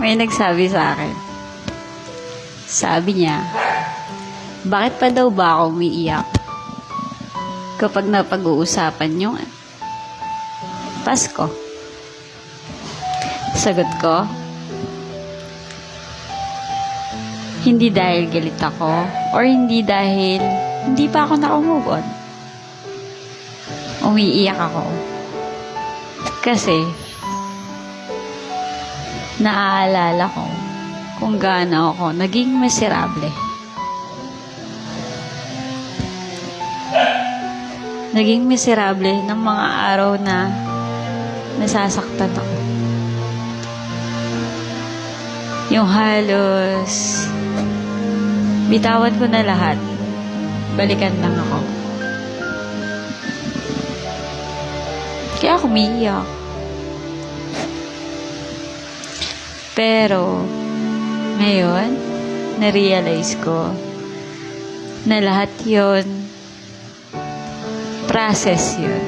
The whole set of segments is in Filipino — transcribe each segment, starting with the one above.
May nagsabi sa akin. Sabi niya, bakit pa daw ba ako umiiyak? Kapag napag-uusapan yung Pasko. Sagot ko, hindi dahil galit ako or hindi dahil hindi pa ako nakamove on. Umiiyak ako. Kasi, naaalala ko kung gaano ako naging miserable. Naging miserable ng mga araw na nasasaktan ako. Yung halos bitawan ko na lahat. Balikan lang ako. Kaya ako. Pero, ngayon, na-realize ko na lahat yon process yun.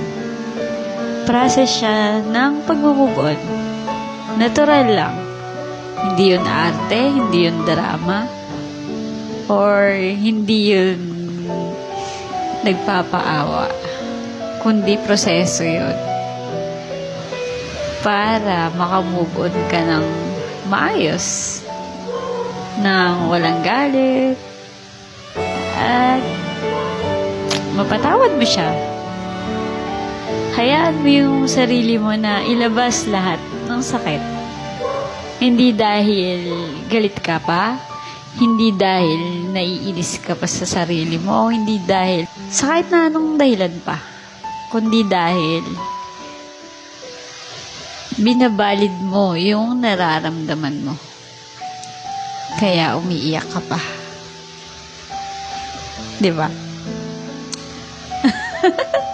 Process siya ng pag-move. Natural lang. Hindi yun arte, hindi yun drama, or hindi yun nagpapaawa, kundi proseso yun para makamove on ka ng maayos nang walang galit at mapatawad mo siya. Hayaan mo yung sarili mo na ilabas lahat ng sakit. Hindi dahil galit ka pa, hindi dahil naiinis ka pa sa sarili mo, hindi dahil sa kahit na anong dahilan pa, kundi dahil binabalid mo yung nararamdaman mo. Kaya umiiyak ka pa. 'Di ba?